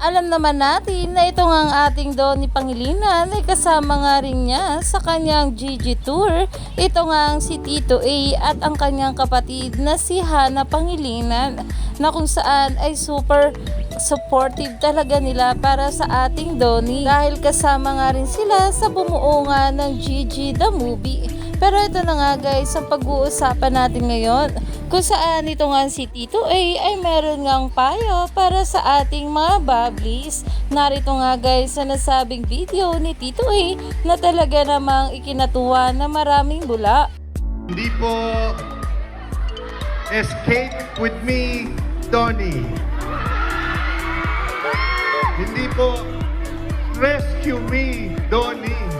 Alam naman natin na ito nga ang ating Donnie Pangilinan ay kasama nga rin niya sa kanyang GG Tour. Ito nga ang si Tito A at ang kanyang kapatid na si Hana Pangilinan na kung saan ay super supportive talaga nila para sa ating Donnie dahil kasama nga rin sila sa bumuo nga ng GG The Movie. Pero ito na nga guys, ang pag-uusapan natin ngayon kung saan ito nga si Tito A ay meron ngang payo para sa ating mga bablis. Narito nga guys sa nasabing video ni Tito A na talaga namang ikinatuwa na maraming bula. Hindi po escape with me, Donnie. Hindi po rescue me, Donnie.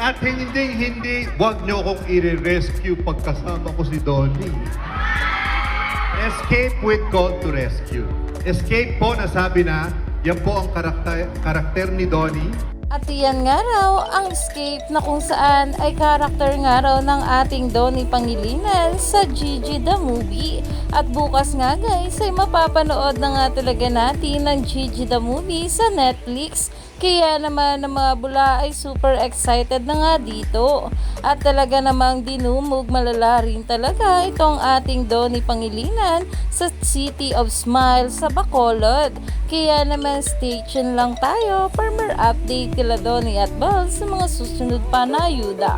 At hindi, hindi, wag niyo akong i-rescue pagkasama ko si Donnie. Escape with call to rescue. Escape po, nasabi na, yan po ang karakter, karakter ni Donnie. At iyan nga raw ang escape na kung saan ay karakter nga raw ng ating Donnie Pangilinan sa Gigi the Movie. At bukas nga guys ay mapapanood na nga talaga natin ang Gigi the Movie sa Netflix. Kaya naman ang mga bula ay super excited na nga dito. At talaga namang dinumog malala rin talaga itong ating Donnie Pangilinan sa City of Smiles sa Bacolod. Kaya naman stay tuned lang tayo for more update kila Donnie at Bal sa mga susunod pa na ayuda.